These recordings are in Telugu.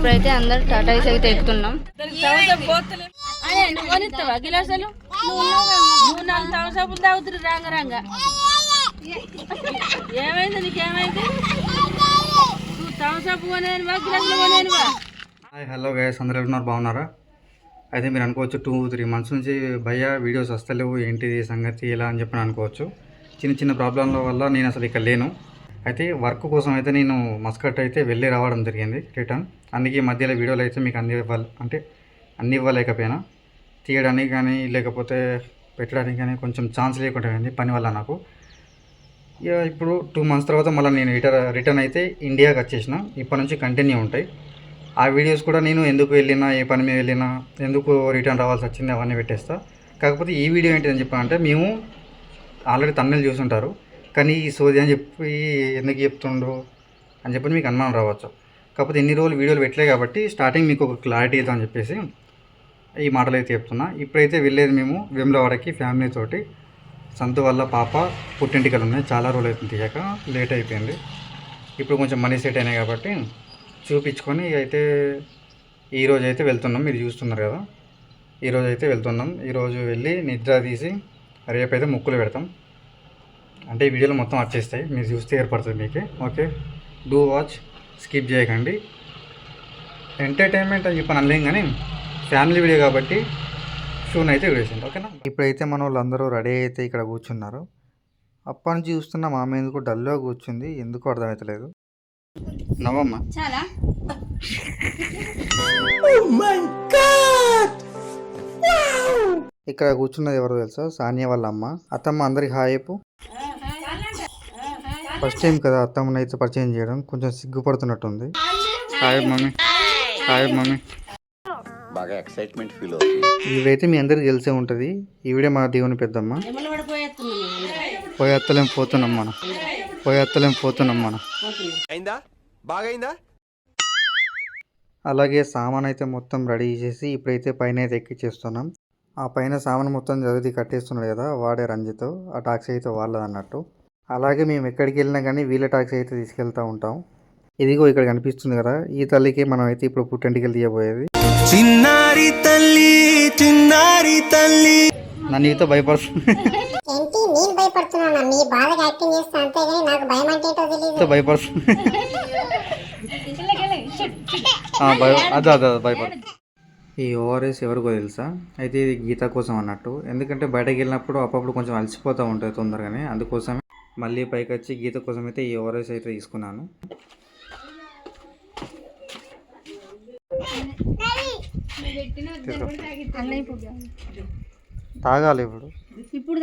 ఇప్పుడైతే అందరు టాటాయిస్ అయితే ఎక్కుతున్నాం. గిలాసులు? నాలుగు థమ్స్అప్లు తాగుతురు రాంగ రాంగ. ఏమైంది నీకేమైంది? నువ్వు థమ్స్అప్ కొనేనువా గిలాసులు కొనేనువా? హాయ్ హలో గైస్ అందరూ ఉన్నారు? బాగున్నారా? అయితే మీరు అనుకోవచ్చు టూ త్రీ మంత్స్ నుంచి భయ్య వీడియోస్ వస్తలేవు ఏంటిది సంగతి ఇలా అని చెప్పి అనుకోవచ్చు. చిన్న చిన్న ప్రాబ్లంల వల్ల నేను అసలు ఇక్కడ లేను. అయితే వర్క్ కోసం అయితే నేను మస్కట్ అయితే వెళ్ళి రావడం జరిగింది రిటర్న్. అందుకే మధ్యలో వీడియోలు అయితే మీకు అన్ని ఇవ్వాలి అంటే అన్ని ఇవ్వలేకపోయినా. తీయడానికి కానీ లేకపోతే పెట్టడానికి కానీ కొంచెం ఛాన్స్ లేకుండా అయింది పని వల్ల నాకు. ఇక ఇప్పుడు టూ మంత్స్ తర్వాత మళ్ళీ నేను రిటర్న్ రిటర్న్ అయితే ఇండియాకి వచ్చేసిన. ఇప్పటి నుంచి కంటిన్యూ ఉంటాయి. ఆ వీడియోస్ కూడా నేను ఎందుకు వెళ్ళినా ఏ పని మీద వెళ్ళినా ఎందుకు రిటర్న్ రావాల్సి వచ్చింది అవన్నీ పెట్టేస్తా. కాకపోతే ఈ వీడియో ఏంటిదని చెప్పానంటే మేము ఆల్రెడీ తమిళ చూసుంటారు. కానీ ఈ సోది అని చెప్పి ఎందుకు చెప్తుండ్రు అని చెప్పి మీకు అనుమానం రావచ్చు. కాకపోతే ఎన్ని రోజులు వీడియోలు పెట్టలే కాబట్టి స్టార్టింగ్ మీకు ఒక క్లారిటీ ఇద్దామని చెప్పేసి ఈ మాటలు అయితే చెప్తున్నా. ఇప్పుడైతే వెళ్ళేది మేము వేములవాడకి ఫ్యామిలీ తోటి. సంతు వల్ల పాప పుట్టింటికలు ఉన్నాయి. చాలా రోజులు అవుతుంది తీయక. లేట్ అయిపోయింది. ఇప్పుడు కొంచెం మనీ సెట్ అయినాయి కాబట్టి చూపించుకొని అయితే ఈరోజు అయితే వెళ్తున్నాం. మీరు చూస్తున్నారు కదా. ఈరోజు అయితే వెళ్తున్నాం. ఈరోజు వెళ్ళి నిద్ర తీసి రేపైతే ముక్కులు పెడతాం. అంటే ఈ వీడియోలో మొత్తం వచ్చేస్తాయి మీరు చూస్తే ఏర్పడుతుంది మీకు. ఓకే? డూ వాచ్ స్కిప్ చేయకండి. ఎంటర్టైన్మెంట్ అని చెప్పని అనలేం కానీ ఫ్యామిలీ వీడియో కాబట్టి షూన్ అయితే వేసింది ఓకేనా? ఇప్పుడైతే మన వాళ్ళందరూ రెడీ అయితే ఇక్కడ కూర్చున్నారు. అప్పటి నుంచి చూస్తున్న మామ ఎందుకు డల్గా కూర్చుంది? ఎందుకు అర్థమవుతలేదు నవ్వమ్మ చాలా. ఇక్కడ కూర్చున్నది ఎవరో తెలుసా? సానియా వాళ్ళ అమ్మ. అత్తమ్మ అందరికి హాయ్ చెప్పు. ఫస్ట్ టైం కదా అత్తమ్మని అయితే పరిచయం చేయడం. కొంచెం సిగ్గుపడుతున్నట్టుంది. హాయ్ మమ్మీ హాయ్ మమ్మీ బాగా ఎక్సైట్మెంట్ ఫీల్ అవుతుంది. ఇవైతే మీ అందరికి తెలిసే ఉంటుంది. ఈవిడే మా దేవుని పెద్దమ్మ. పోయేత్తలేం పోతున్నాం మనం. పోయేత్తలేం పోతున్నాం మనం. అయిందా? బాగైందా? అలాగే సామాన్ అయితే మొత్తం రెడీ చేసి ఇప్పుడైతే పైన అయితే ఎక్కిచ్చేస్తున్నాం. ఆ పైన సామాన్ మొత్తం చదివి కట్టేస్తున్నాడు కదా వాడే రంజిత్. ఆ టాక్సీ అయితే వాళ్ళది అన్నట్టు అలాగే మేము ఎక్కడికి వెళ్ళినా కానీ వీళ్ళ టాక్సీ అయితే తీసుకెళ్తూ ఉంటాం. ఇదిగో ఇక్కడ కనిపిస్తుంది కదా ఈ తల్లికి మనం అయితే ఇప్పుడు పుట్టంటికి తీయబోయేది. చిన్నారి తల్లి చిన్నారి తల్లి. నన్ను భయపడుతుంది. ఏంటి నేను భయపడుతున్నాను? మీ బాధగా యాక్టింగ్ చేస్తా అంతేగాని నాకు భయం అంటే ఏంటో తెలియదు ఈతో భయపడుతుంది. ఆ, భయ అదే అదే అదే భయపడు. ఈ ఓఆర్ఎస్ ఎవరికో తెలుసా? అయితే ఇది గీత కోసం అన్నట్టు. ఎందుకంటే బయటకు వెళ్ళినప్పుడు అప్పుడప్పుడు కొంచెం అలసిపోతూ ఉంటుంది తొందరగానే. అందుకోసమే మళ్ళీ పైకి వచ్చి గీత కోసం అయితే ఈ ఓఆర్ఎస్ అయితే తీసుకున్నాను. తాగాలి ఇప్పుడు. ఇప్పుడు ఇప్పుడు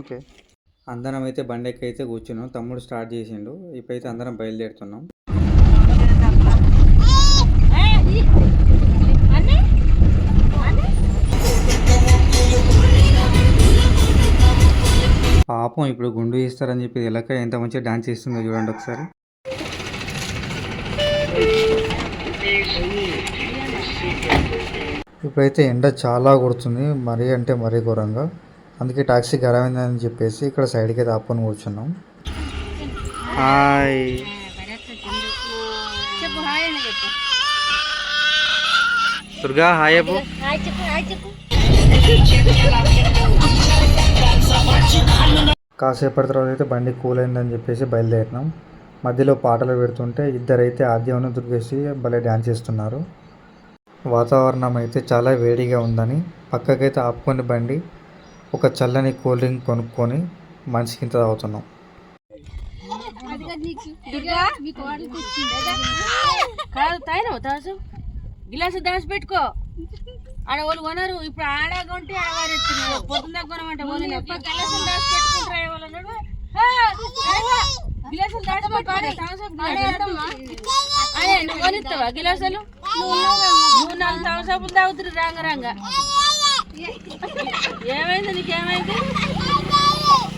ఓకే. అందరం అయితే బండెక్కి అయితే కూర్చున్నాం. తమ్ముడు స్టార్ట్ చేసిండు. ఇప్పుడైతే అందరం బయలుదేరుతున్నాం. పాపం ఇప్పుడు గుండు ఇస్తారని చెప్పి ఎలక ఎంత మంచిగా డాన్స్ చేస్తుందో చూడండి ఒకసారి. ఇప్పుడైతే ఎండ చాలా కొడుతుంది మరీ అంటే మరీ ఘోరంగా. అందుకే టాక్సీ గరమైందని చెప్పేసి ఇక్కడ సైడ్కి అయితే ఆపుకొని కూర్చున్నాం. హాయ్. దుర్గా హాయ్ చెప్పు. కాసేపటి తర్వాత అయితే బండి కూల్ అయిందని చెప్పేసి బయలుదేరినాం. మధ్యలో పాటలు పెడుతుంటే ఇద్దరైతే ఆద్యమను దుర్గేసి భలే డ్యాన్స్ చేస్తున్నారు. వాతావరణం అయితే చాలా వేడిగా ఉందని పక్కకైతే ఆపుకొని బండి ఒక చల్లని కూల్ డ్రింక్ కొనుక్కొని మనిషికి ఇంత తాగుతున్నాం. గిలాసు దాచి పెట్టుకో. ఆడ వాళ్ళు కొనరు. ఇప్పుడు ఆడ కొంటే ఆవారెత్తున్నారు పొద్దున్న కొనమంటే గిలాసులు దాచి పెట్టుకుంటారా. వాళ్ళు గిలాసులు దాచి అదే నువ్వు కొనిస్తావా గిలాసులు? నువ్వు నాలుగు థమ్స్అప్లు తాగుతురు రాంగ రాంగ. ఏమైంది నీకేమైంది?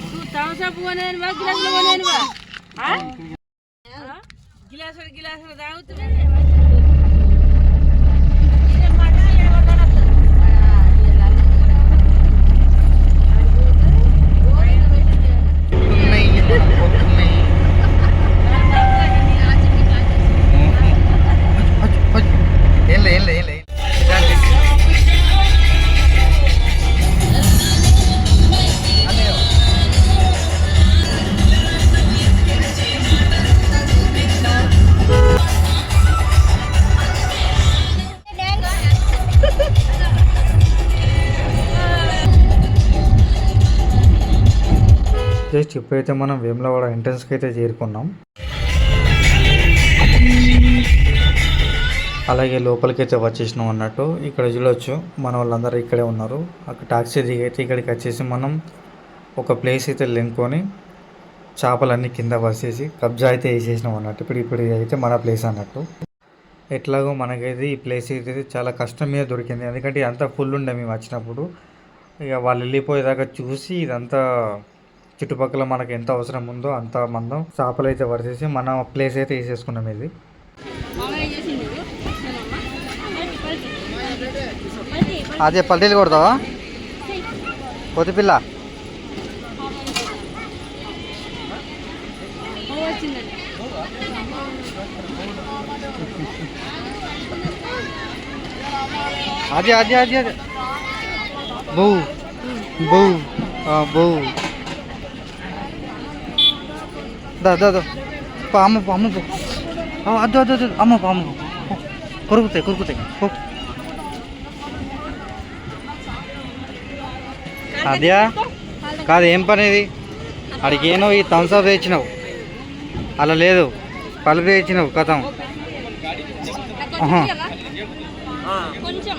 నువ్వు థమ్స్అప్ కొనేనువా గిలాసులు కొనేనువా? గిలాసులు గిలాసులు తాగుతున్నా ఇప్పుడైతే మనం వేములవాడ ఎంట్రన్స్కి అయితే చేరుకున్నాం. అలాగే లోపలికి అయితే వచ్చేసినాం అన్నట్టు. ఇక్కడ చూడొచ్చు మన వాళ్ళందరూ ఇక్కడే ఉన్నారు. అక్కడ టాక్సీ దిగి అయితే ఇక్కడికి వచ్చేసి మనం ఒక ప్లేస్ అయితే లెనుకొని చేపలన్నీ కింద వసేసి కబ్జా అయితే వేసేసినాం అన్నట్టు. ఇప్పుడు ఇప్పుడు అయితే మన ప్లేస్ అన్నట్టు. ఎట్లాగో మనకైతే ఈ ప్లేస్ అయితే చాలా కష్టం మీద దొరికింది. ఎందుకంటే అంతా ఫుల్ ఉండే మేము వచ్చినప్పుడు. ఇక వాళ్ళు వెళ్ళిపోయేదాకా చూసి ఇదంతా చుట్టుపక్కల మనకు ఎంత అవసరం ఉందో అంత మందం చేపలు అయితే వరిసేసి మనం ప్లేస్ అయితే వేసేసుకున్నాం ఇది. అదే పల్టీలు కొడతావా? కొత్తిపిల్ల అదే అదే అదే అదే. బౌ బౌ. దా దా అమ్మ అమ్మ అద్దు అద్దు అద్దు. అమ్మ అమ్మ. కొరుకుతాయి కొరుకుతాయి. అదే కాదు ఏం పని ఇది? అడిగి ఏనో ఈ థమ్స్అప్ తెచ్చినావు. అలా లేదు. పలుపు తెచ్చినావు కథం. కొంచెం.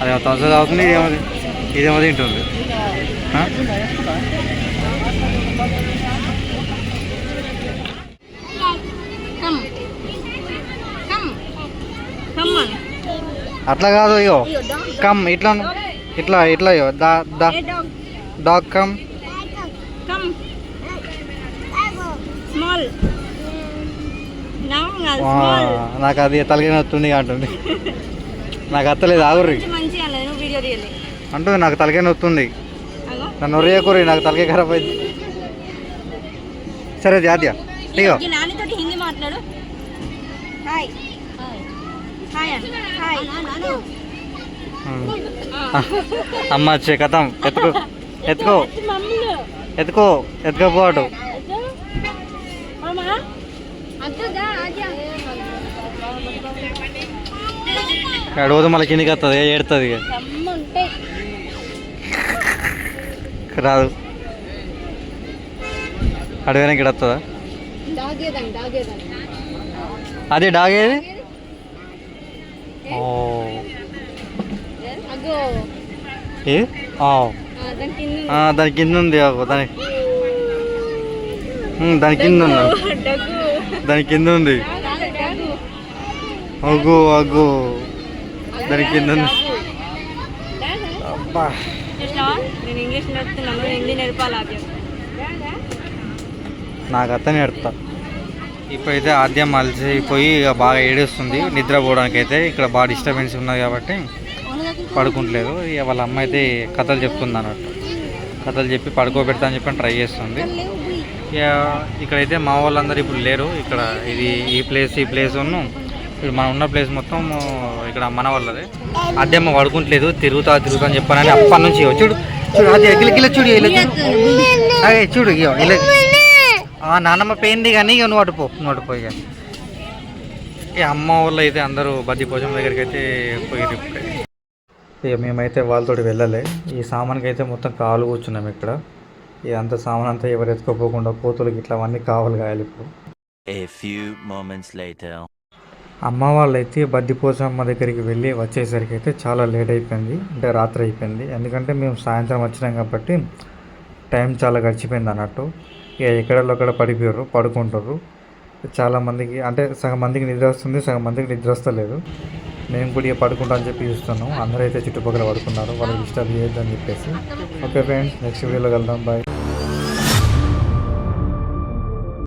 అది తొందర అవుతుంది ఇదేమో ఇదేమో తింటుంది. అట్లా కాదు అయ్యో కమ్ ఇట్లా ఇట్లా ఇట్లా అయ్యో దా దా. డాగ్? కమ్. నాకు అది తలగిన వస్తుంది అంటుంది. నాకు అత్తలేదు ఆగుర్రి మంచిగా లేదు నువ్వు వీడియో తీయాలి అంటుంది నాకు తలకాయ వస్తుంది అగో. నన్ను ఒరియకూరి నాకు తలకాయ ఖరాబ్ అయింది. సరే జాతీయ ఇగో. హిందీ మాట్లాడు. హాయ్. హాయ్. హాయ్ అమ్మ వచ్చే కథం. ఎత్తుకో. ఎత్తుకో. ఎత్తుకో. ఎత్తుకోపోటు మామా రోజు మళ్ళీ కిందికి వస్తుంది ఏడుతుంది ఇక. రాదు. అడవినా ఇక్కడ వస్తుందా అదే డాగ్ ఏది ఓ ఏ? దాని కింద ఉంది. అగో, దాని దాని. కింద ఉంది. దాని కింద ఉంది. అగ్గు అగ్గు దాని కింద ఉంది అబ్బా. నేను ఇంగ్లీష్ నేర్పుతున్నాను హిందీ నేర్పాలి ఆద్యం నాకు అత్తనే ఎడతా ఇప్పుడైతే ఆద్యం అలసిపోయి ఇక బాగా ఏడుస్తుంది నిద్రపోవడానికి అయితే ఇక్కడ బాగా డిస్టర్బెన్స్ ఉన్నది కాబట్టి పడుకుంటలేదు. ఇక వాళ్ళ అమ్మ అయితే కథలు చెప్తుంది అన్నట్టు. కథలు చెప్పి పడుకోబెడతా అని చెప్పి ట్రై చేస్తుంది. ఇక ఇక్కడైతే మా వాళ్ళందరూ ఇప్పుడు లేరు. ఇక్కడ ఇది ఈ ప్లేస్ ఈ ప్లేస్ ఉన్ను. ఇప్పుడు మనం ఉన్న ప్లేస్ మొత్తం ఇక్కడ మన అదే అమ్మ పడుకుంటలేదు తిరుగుతా తిరుగుతా అని చెప్పానని అప్పటి నుంచి చూడు చూడు అది గిల చూడు అదే చూడు. ఇగో ఇలా ఆ నాన్నమ్మ పోయింది కానీ ఇక నువ్వు అటుపో నువ్వు అటుపో ఇక ఈ అమ్మ వాళ్ళు అయితే అందరూ బద్ది భోజనం దగ్గరికి అయితే పోయి ఇక మేమైతే వాళ్ళతోటి వెళ్ళాలి. ఈ సామాన్కి అయితే మొత్తం కాలు కూర్చున్నాం ఇక్కడ. ఇదంతా సామాన్ అంతా ఎవరు ఎత్తుకోపోకుండా కోతులకి ఇట్లా అవన్నీ కావాలి కాయాలి ఇప్పుడు. A few moments later. అమ్మ వాళ్ళైతే బద్దిపోసమ్మ దగ్గరికి వెళ్ళి వచ్చేసరికి అయితే చాలా లేట్ అయిపోయింది అంటే రాత్రి అయిపోయింది. ఎందుకంటే మేము సాయంత్రం వచ్చినాం కాబట్టి టైం చాలా గడిచిపోయింది అన్నట్టు. ఇక ఎక్కడలో అక్కడ పడిపోయారు పడుకుంటారు. చాలామందికి అంటే సగం మందికి నిద్ర వస్తుంది సగం మందికి నిద్ర వస్తలేదు. మేము కూడా ఇక పడుకుంటా అని చెప్పి చూస్తున్నాం. అందరూ అయితే చుట్టుపక్కల పడుకున్నారు. వాళ్ళకి డిస్టర్బ్ చేయొద్దని చెప్పేసి. ఓకే ఫ్రెండ్స్ నెక్స్ట్ వీడియోలో వెళ్దాం బాయ్.